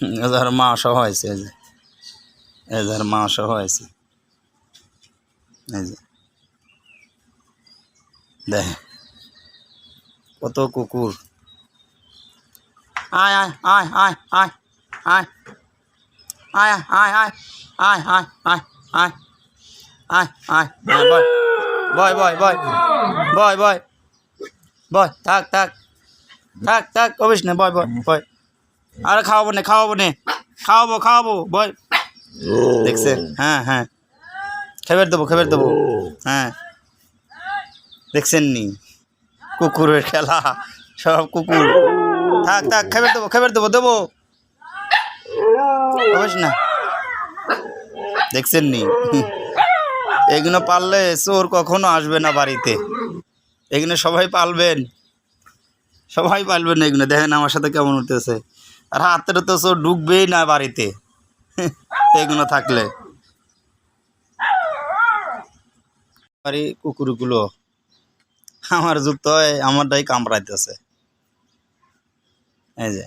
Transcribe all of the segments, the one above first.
এদের মা সহ হয়েছে এই যে এদের মা সহ হয়েছে এই যে দেখে কত কুকুর আয় আয় আয় আয় আয় আয় আয় আয় আয় আয় আয় আয় আয় আয় আয় বয় বয় বয় বয় বয় বয় থাক থাক থাক থাক কবিস না বয় বয় বয় আরে খাওয়াবো না খাওয়াবো না। খাওয়াবো খাওয়াবো বয় দেখছেন হ্যাঁ হ্যাঁ। খেবের দেবো খেবের দেবো। হ্যাঁ। দেখছেন নি কুকুরের খেলা সব কুকুর। থাক থাক খেবের দেবো খেবের দেবো দেবো। না। দেখছেন নি এগুলো পাললে চোর কখনো আসবে না বাড়িতে। এগুলো সবাই পালবেন। সবাই পালবেন এগুলো। দেখেন আমার সাথে কেমন উঠতেছে। আর হাতের তো চোর ঢুকবেই না বাড়িতে। এগুলো থাকলে। বাড়ি কুকুরগুলো আমার যুক্ত হয় আমারটাই কামড়াইতেছে। এই যে।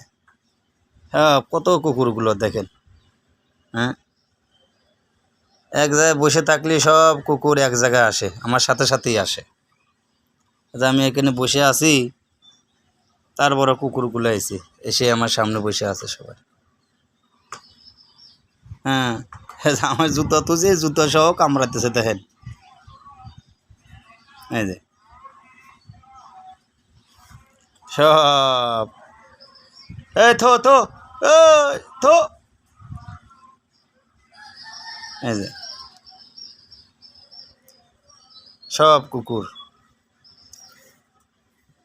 হ্যাঁ কত কুকুরগুলো দেখেন। হ্যাঁ? এক জায়গায় বসে থাকলে সব কুকুর এক জায়গায় আসে, আমার সাথে সাথেই আসে। আমি এখানে বসে আছি তারপরে কুকুরগুলো এসে এসে আমার সামনে বসে আছে সবাই হ্যাঁ এই আমার জুতো তো যে জুতো সহ কামড়াতেছে দেখেন। এই যে। সব। এই থো থো থো। এই যে। সব কুকুর।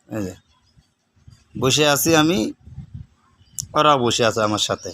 এই যে। বসে আছি আমি ওরা বসে আছে আমার সাথে।